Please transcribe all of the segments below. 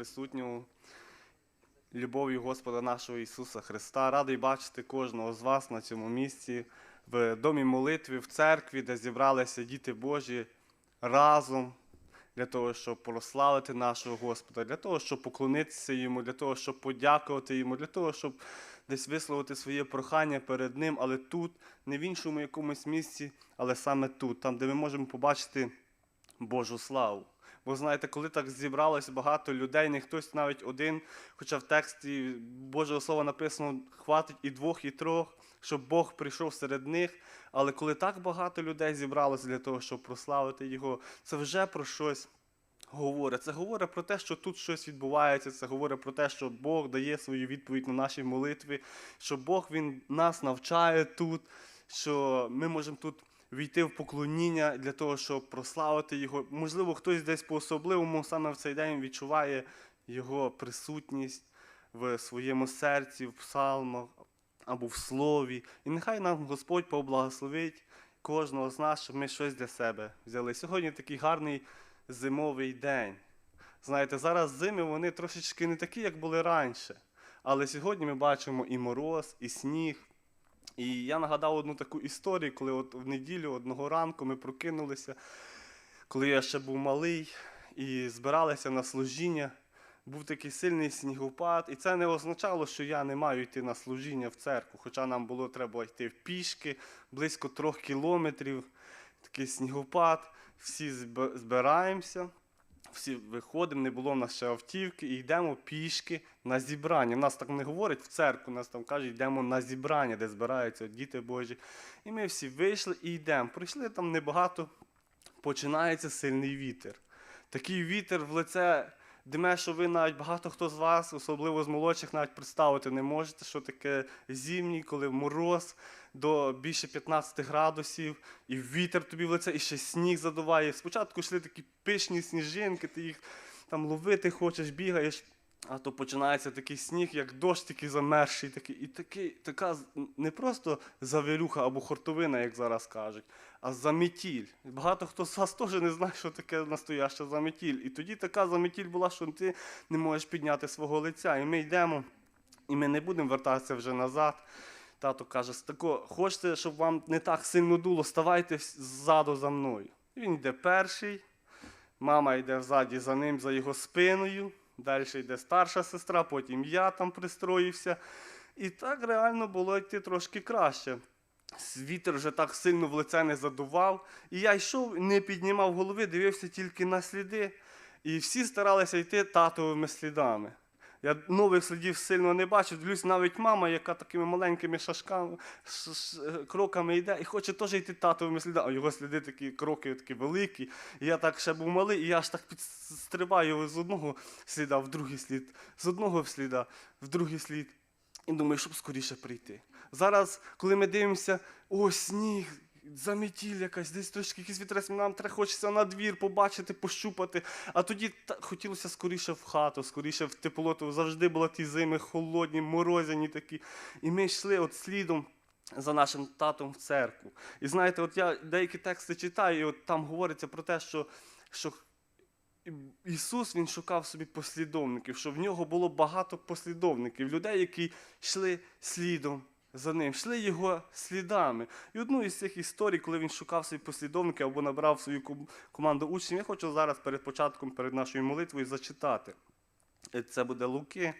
присутнього любов'ю Господа нашого Ісуса Христа. Радий бачити кожного з вас на цьому місці, в домі молитви, в церкві, де зібралися діти Божі разом для того, щоб прославити нашого Господа, для того, щоб поклонитися йому, для того, щоб подякувати йому, для того, щоб десь висловити своє прохання перед ним, але тут, не в іншому якомусь місці, але саме тут, там, де ми можемо побачити Божу славу. Бо знаєте, коли так зібралось багато людей, не хтось навіть один, хоча в тексті Божого Слова написано, хватить і двох, і трьох, щоб Бог прийшов серед них. Але коли так багато людей зібралося для того, щоб прославити Його, це вже про щось говорить. Це говорить про те, що тут щось відбувається. Це говорить про те, що Бог дає свою відповідь на наші молитви, що Бог Він нас навчає тут, що ми можемо тут війти в поклоніння для того, щоб прославити Його. Можливо, хтось десь по-особливому саме в цей день відчуває Його присутність в своєму серці, в псалмах або в слові. І нехай нам Господь поблагословить кожного з нас, щоб ми щось для себе взяли. Сьогодні такий гарний зимовий день. Знаєте, зараз зими вони трошечки не такі, як були раніше. Але сьогодні ми бачимо і мороз, і сніг. І я нагадав одну таку історію, коли от в неділю одного ранку ми прокинулися, коли я ще був малий, і збиралися на служіння. Був такий сильний снігопад, і це не означало, що я не маю йти на служіння в церкву. Хоча нам було треба йти в пішки близько трьох кілометрів. Такий снігопад, всі збираємося, всі виходимо, не було в нас ще автівки, і йдемо пішки на зібрання. Нас так не говорять в церкву, нас там кажуть, йдемо на зібрання, де збираються діти Божі. І ми всі вийшли і йдемо. Прийшли там небагато, починається сильний вітер. Такий вітер в лице дме, що ви навіть багато хто з вас, особливо з молодших, навіть представити не можете, що таке зимній, коли мороз до більше 15 градусів, і вітер тобі в лице, і ще сніг задуває. Спочатку йшли такі пишні сніжинки, ти їх там ловити хочеш, бігаєш. А то починається такий сніг, як дощ, такий замерзший, такий, і такий, така не просто завірюха або хортовина, як зараз кажуть, а заметіль. Багато хто з вас теж не знає, що таке настояща заметіль. І тоді така заметіль була, що ти не можеш підняти свого лиця. І ми йдемо, і ми не будемо вертатися вже назад. Тато каже, тако, хочете, щоб вам не так сильно дуло, ставайте ззаду за мною. І Він йде перший, мама йде взаді за ним, за його спиною. Далі йде старша сестра, потім я там пристроївся. І так реально було йти трошки краще. Вітер вже так сильно в лице не задував. І я йшов, не піднімав голови, дивився тільки на сліди. І всі старалися йти татовими слідами. Я нових слідів сильно не бачив. Дивлюсь, навіть мама, яка такими маленькими шашками, кроками йде, і хоче теж йти татовими слідами. А його сліди такі кроки такі великі. І я так ще був малий, і я аж так підстрибаю з одного сліда в другий слід, з одного сліда в другий слід. І думаю, щоб скоріше прийти. Зараз, коли ми дивимося, о, сніг, заметіль якась, десь трошки якийсь вітерець, нам треба хочеться на двір побачити, пощупати. А тоді та, хотілося скоріше в хату, скоріше в тепло, то завжди були ті зими холодні, морозяні такі. І ми йшли от слідом за нашим татом в церкву. І знаєте, от я деякі тексти читаю, і от там говориться про те, що, що Ісус Він шукав собі послідовників, що в нього було багато послідовників, людей, які йшли слідом за ним, йшли його слідами. І одну із цих історій, коли він шукав собі послідовників або набрав свою команду учнів, я хочу зараз перед початком, перед нашою молитвою зачитати. Це буде Луки,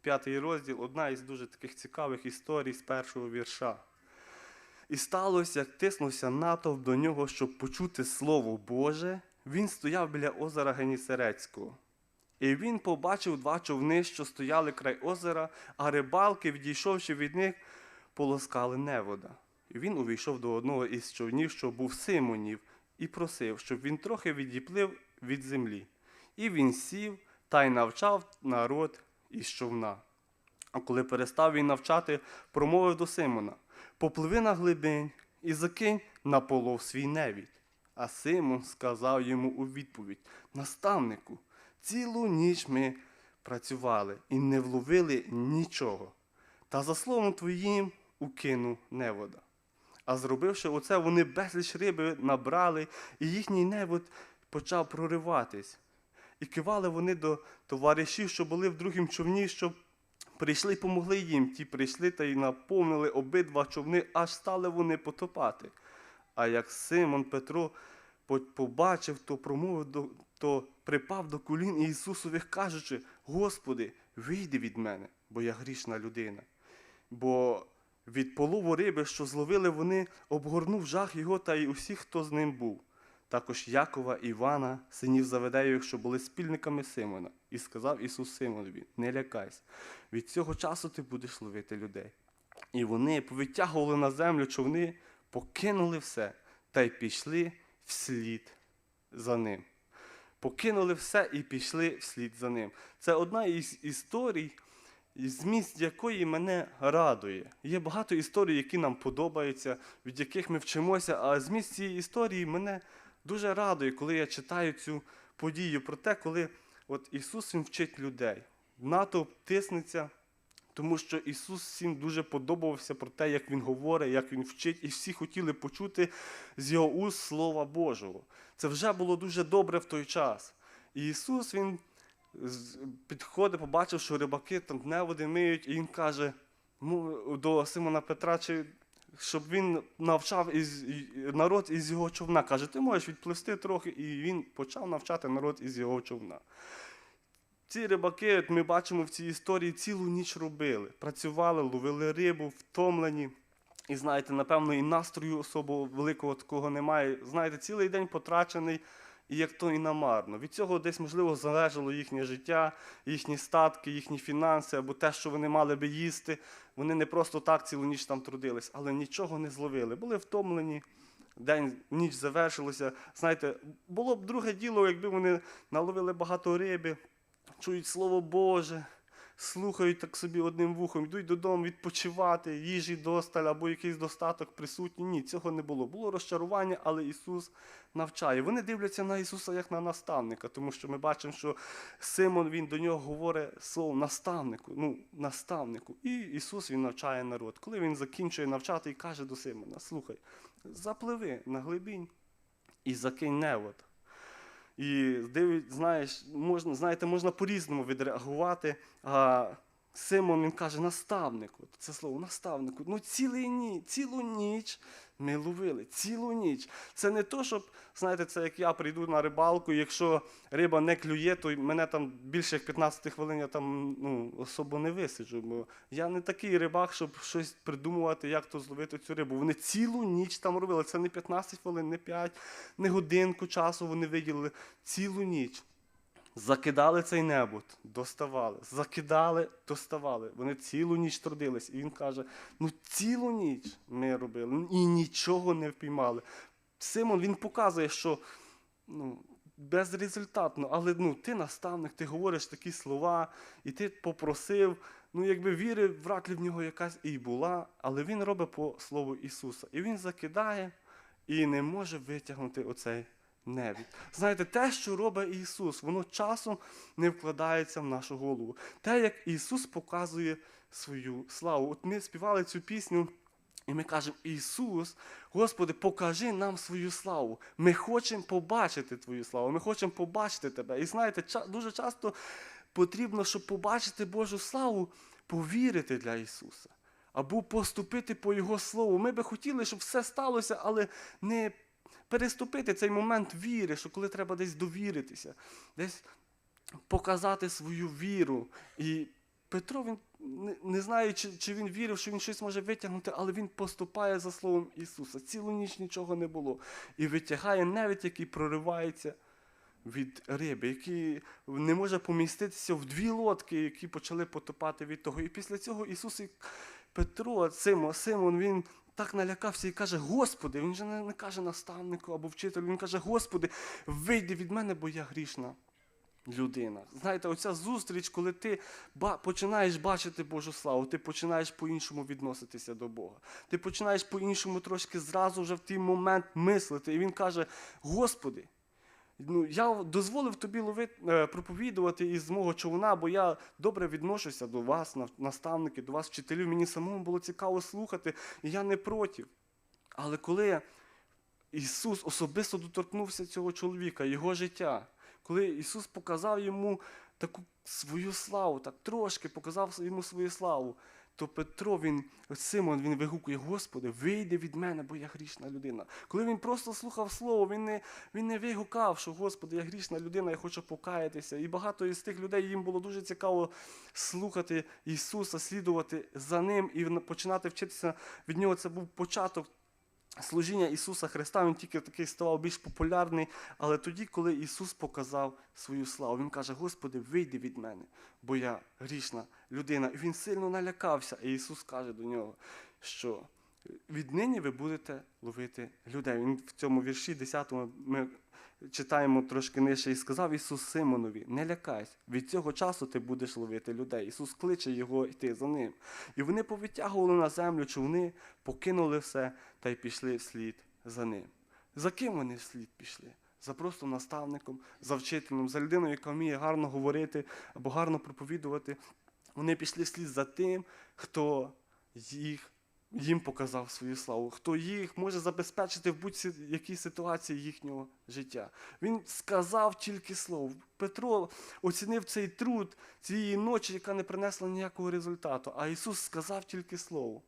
п'ятий розділ, одна із дуже таких цікавих історій з першого вірша. І сталося, як тиснувся натовп до нього, щоб почути Слово Боже, він стояв біля озера Генісерецького. І він побачив два човни, що стояли край озера, а рибалки, відійшовши від них, полоскали невода. І він увійшов до одного із човнів, що був Симонів, і просив, щоб він трохи відіплив від землі. І він сів та й навчав народ із човна. А коли перестав він навчати, промовив до Симона: Попливи на глибинь і закинь на полов свій невідь. А Симон сказав йому у відповідь: Наставнику, цілу ніч ми працювали і не вловили нічого. Та за словом твоїм укинув невода. А зробивши оце, вони безліч риби набрали, і їхній невод почав прориватись. І кивали вони до товаришів, що були в другім човні, щоб прийшли і помогли їм. Ті прийшли та й наповнили обидва човни, аж стали вони потопати. А як Симон Петро побачив, то промовив до, то припав до колін Ісусових, кажучи: Господи, вийди від мене, бо я грішна людина. Бо від полову риби, що зловили вони, обгорнув жах його та й усіх, хто з ним був. Також Якова, Івана, синів Заведеївих, що були спільниками Симона. І сказав Ісус Симонові: Не лякайся, від цього часу ти будеш ловити людей. І вони повитягували на землю човни, покинули все та й пішли вслід за ним. Покинули все і пішли вслід за ним. Це одна із історій, зміст якої мене радує. Є багато історій, які нам подобаються, від яких ми вчимося, а зміст цієї історії мене дуже радує, коли я читаю цю подію про те, коли от Ісус Він вчить людей. Натовп тиснеться, тому що Ісус всім дуже подобався про те, як Він говорить, як Він вчить, і всі хотіли почути з Його уст Слова Божого. Це вже було дуже добре в той час. І Ісус Він підходить, побачив, що рибаки там неводи миють, і Він каже ну, до Симона Петра, чи, щоб він навчав із, народ із його човна. Каже, ти можеш відплисти трохи, і він почав навчати народ із його човна. Ці рибаки, от ми бачимо в цій історії, цілу ніч робили. Працювали, ловили рибу, втомлені. І знаєте, напевно, і настрою особо великого такого немає. Знаєте, цілий день потрачений, і як то і намарно. Від цього десь, можливо, залежало їхнє життя, їхні статки, їхні фінанси, або те, що вони мали би їсти. Вони не просто так цілу ніч там трудились, але нічого не зловили. Були втомлені. День, ніч завершилося. Знаєте, було б друге діло, якби вони наловили багато риби, чують Слово Боже, слухають так собі одним вухом, йдуть додому відпочивати, їжі досталь або якийсь достаток присутній. Ні, цього не було. Було розчарування, але Ісус навчає. Вони дивляться на Ісуса як на наставника, тому що ми бачимо, що Симон він до нього говорить слово наставнику. Ну, наставнику. І Ісус він навчає народ. Коли він закінчує навчати і каже до Симона: слухай, запливи на глибінь і закинь невод. І знаєш, можна, знаєте, можна по-різному відреагувати. А Симон він каже, наставнику, це слово наставнику. Ну, цілий ні, цілу ніч ми ловили, цілу ніч. Це не то, щоб, знаєте, це як я прийду на рибалку, якщо риба не клює, то мене там більше як 15 хвилин я там ну, особо не висиджу. Бо я не такий рибак, щоб щось придумувати, як то зловити цю рибу. Вони цілу ніч там робили. Це не 15 хвилин, не 5, не годинку часу вони виділили. Цілу ніч. Закидали цей небут, доставали, закидали, доставали. Вони цілу ніч трудились. І він каже: ну цілу ніч ми робили і нічого не впіймали. Симон він показує, що ну, безрезультатно, але ну, ти наставник, ти говориш такі слова, і ти попросив. Ну, якби віри вряд ли в нього якась і була, але він робить по слову Ісуса. І він закидає і не може витягнути оцей невід. Знаєте, те, що робить Ісус, воно часом не вкладається в нашу голову. Те, як Ісус показує свою славу. От ми співали цю пісню. І ми кажемо, Ісус, Господи, покажи нам свою славу. Ми хочемо побачити Твою славу, ми хочемо побачити Тебе. І знаєте, дуже часто потрібно, щоб побачити Божу славу, повірити для Ісуса. Або поступити по Його Слову. Ми би хотіли, щоб все сталося, але не переступити цей момент віри, що коли треба десь довіритися, десь показати свою віру. І Петро він не, знає, чи, чи він вірив, що він щось може витягнути, але він поступає за словом Ісуса. Цілу ніч нічого не було. І витягає навіть, який проривається від риби, який не може поміститися в дві лодки, які почали потопати від того. І після цього Ісус і Петро, Симон, Симон, він так налякався і каже: Господи, він же не, каже наставнику або вчителю, він каже, Господи, вийди від мене, бо я грішна людина. Знаєте, оця зустріч, коли ти починаєш бачити Божу славу, ти починаєш по-іншому відноситися до Бога. Ти починаєш по-іншому трошки зразу вже в той момент мислити. І він каже: Господи, ну, я дозволив тобі ловити, е, проповідувати із мого човна, бо я добре відношуся до вас, наставники, до вас, вчителів. Мені самому було цікаво слухати, і я не проти. Але коли Ісус особисто доторкнувся цього чоловіка, його життя, коли Ісус показав йому таку свою славу, так трошки показав йому свою славу, то Петро, він, Симон, він вигукує, Господи, вийди від мене, бо я грішна людина. Коли він просто слухав слово, він не, він не вигукав, що Господи, я грішна людина, я хочу покаятися. І багато із тих людей їм було дуже цікаво слухати Ісуса, слідувати за Ним і починати вчитися від нього. Це був початок служіння Ісуса Христа, він тільки такий ставав більш популярний. Але тоді, коли Ісус показав свою славу, Він каже: Господи, вийди від мене, бо я грішна людина. І він сильно налякався. І Ісус каже до нього, що віднині ви будете ловити людей. Він в цьому вірші 10 ми читаємо трошки нижче, і сказав Ісус Симонові: не лякайся, від цього часу ти будеш ловити людей. Ісус кличе його йти за ним. І вони повитягували на землю човни, покинули все та й пішли вслід за ним. За ким вони вслід пішли? За просто наставником, за вчителем, за людиною, яка вміє гарно говорити або гарно проповідувати. Вони пішли вслід за тим, хто їх, їм показав свою славу, хто їх може забезпечити в будь-якій ситуації їхнього життя. Він сказав тільки слово. Петро оцінив цей труд цієї ночі, яка не принесла ніякого результату. А Ісус сказав тільки слово.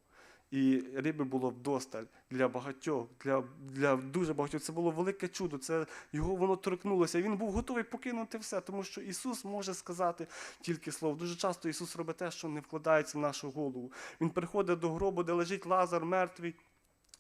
І риби було вдосталь для багатьох, для, для дуже багатьох. Це було велике чудо. Це його воно торкнулося. Він був готовий покинути все, тому що Ісус може сказати тільки слово. Дуже часто Ісус робить те, що не вкладається в нашу голову. Він приходить до гробу, де лежить Лазар мертвий.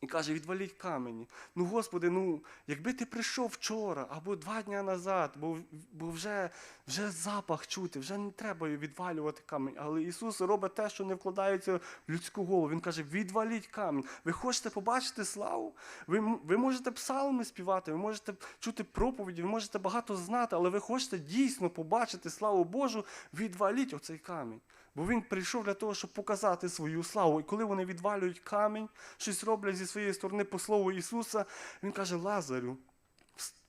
І каже, відваліть камені. Ну, Господи, ну якби ти прийшов вчора або два дні назад, бо, бо вже, вже запах чути, вже не треба відвалювати камінь. Але Ісус робить те, що не вкладається в людську голову. Він каже, відваліть камінь. Ви хочете побачити славу? Ви, ви можете псалми співати, ви можете чути проповіді, ви можете багато знати, але ви хочете дійсно побачити славу Божу, відваліть оцей камінь. Бо він прийшов для того, щоб показати свою славу. І коли вони відвалюють камінь, щось роблять зі своєї сторони по слову Ісуса, він каже: Лазарю,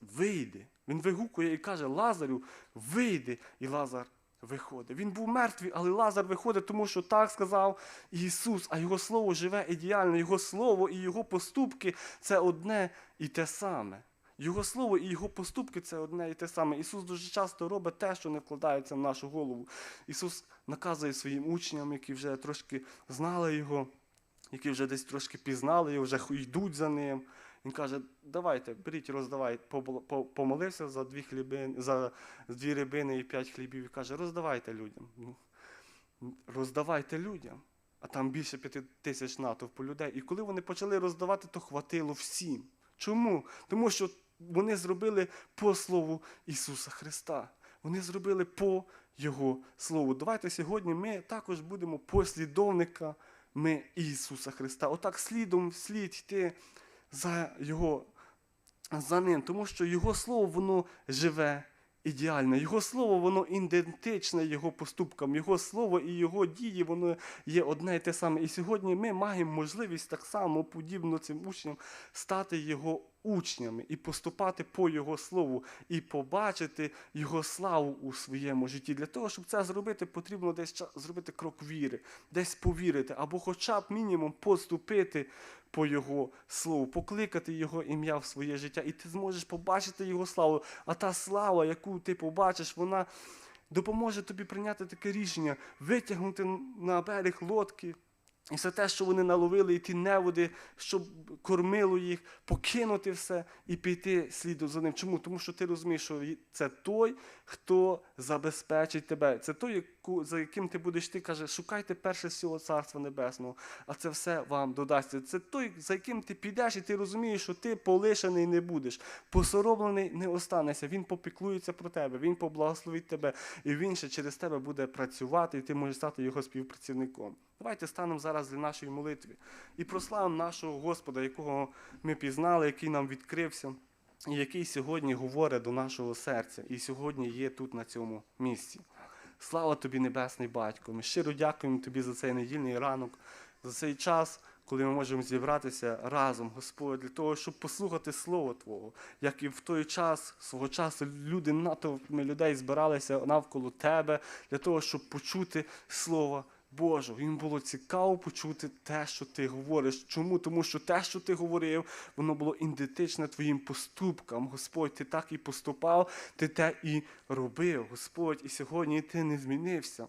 вийди. Він вигукує і каже: Лазарю, вийди. І Лазар виходить. Він був мертвий, але Лазар виходить, тому що так сказав Ісус, а Його слово живе ідеально. Його слово і Його поступки це одне і те саме. Його слово і його поступки це одне і те саме. Ісус дуже часто робить те, що не вкладається в нашу голову. Ісус наказує своїм учням, які вже трошки знали Його, які вже десь трошки пізнали його, вже йдуть за ним. Він каже, давайте, беріть, роздавайте. Помолився за дві хлібини, за дві рибини і п'ять хлібів. І каже, роздавайте людям. Ну, роздавайте людям. А там більше п'яти тисяч натовпу людей. І коли вони почали роздавати, то хватило всім. Чому? Тому що вони зробили по слову Ісуса Христа. Вони зробили по Його Слову. Давайте сьогодні ми також будемо послідовниками Ісуса Христа. Отак слідом слід йти за Його, за Ним, тому що Його Слово, воно живе ідеальне. Його слово, воно ідентичне Його поступкам. Його слово і Його дії, воно є одне і те саме. І сьогодні ми маємо можливість так само, подібно цим учням, стати Його учнями і поступати по Його слову, і побачити Його славу у своєму житті. Для того, щоб це зробити, потрібно десь зробити крок віри, десь повірити, або хоча б мінімум поступити по Його слову, покликати Його ім'я в своє життя, і ти зможеш побачити Його славу. А та слава, яку ти побачиш, вона допоможе тобі прийняти таке рішення, витягнути на берег лодки. І все те, що вони наловили, і ті неводи, щоб кормило їх, покинути все і піти слідом за ним. Чому? Тому що ти розумієш, що це той, хто забезпечить тебе. Це той, за яким ти будеш ти каже, шукайте перше всього Царства Небесного, а це все вам додасться. Це той, за яким ти підеш, і ти розумієш, що ти полишений не будеш, посоромлений не останешся. Він попіклується про тебе, він поблагословить тебе, і він ще через тебе буде працювати, і ти можеш стати його співпрацівником. Давайте станемо зараз для нашої молитви і прославимо нашого Господа, якого ми пізнали, який нам відкрився, і який сьогодні говорить до нашого серця, і сьогодні є тут на цьому місці. Слава тобі, Небесний Батько! Ми щиро дякуємо тобі за цей недільний ранок, за цей час, коли ми можемо зібратися разом, Господь, для того, щоб послухати Слово Твого, як і в той час, свого часу, люди натовпами людей збиралися навколо Тебе для того, щоб почути Слово Божого. Їм було цікаво почути те, що ти говориш. Чому? Тому що те, що ти говорив, воно було ідентичне твоїм поступкам. Господь, ти так і поступав, ти те і робив. Господь, і сьогодні ти не змінився.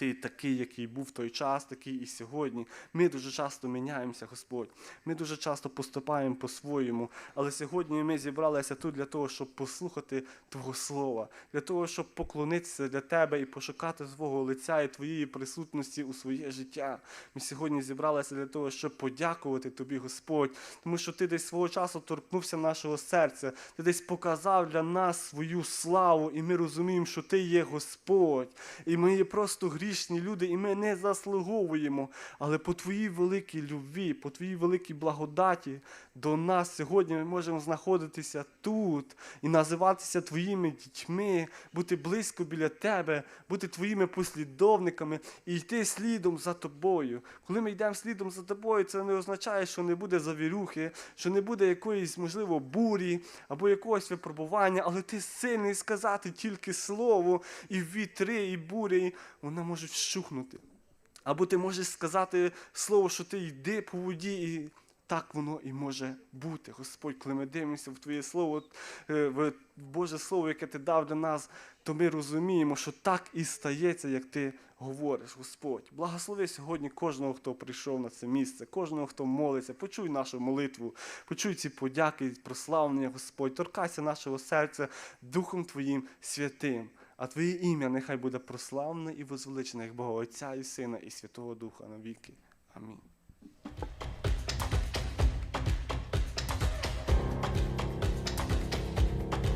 Ти такий, який був в той час, такий і сьогодні. Ми дуже часто міняємося, Господь. Ми дуже часто поступаємо по-своєму. Але сьогодні ми зібралися тут для того, щоб послухати Твого Слова, для того, щоб поклонитися для Тебе і пошукати свого лиця і Твоєї присутності у своє життя. Ми сьогодні зібралися для того, щоб подякувати Тобі, Господь, тому що Ти десь свого часу торкнувся нашого серця, Ти десь показав для нас свою славу, і ми розуміємо, що Ти є Господь. І ми є просто грішні люди, і ми не заслуговуємо. Але по Твоїй великій любві, по Твоїй великій благодаті до нас сьогодні ми можемо знаходитися тут і називатися Твоїми дітьми, бути близько біля Тебе, бути Твоїми послідовниками і йти слідом за Тобою. Коли ми йдемо слідом за Тобою, це не означає, що не буде завірюхи, що не буде якоїсь, можливо, бурі або якогось випробування, але ти сильний сказати тільки слово, і вітри, і бурі, вони можуть вщухнути. Або ти можеш сказати слово, що ти йди по воді, і так воно і може бути. Господь, коли ми дивимося в Твоє Слово, е, в Боже Слово, яке ти дав для нас, то ми розуміємо, що так і стається, як ти говориш, Господь. Благослови сьогодні кожного, хто прийшов на це місце, кожного, хто молиться. Почуй нашу молитву, почуй ці подяки, прославлення, Господь. Торкайся нашого серця Духом Твоїм святим. А Твоє ім'я нехай буде прославлене і возвеличене, як Бога Отця і Сина, і Святого Духа навіки. Амінь.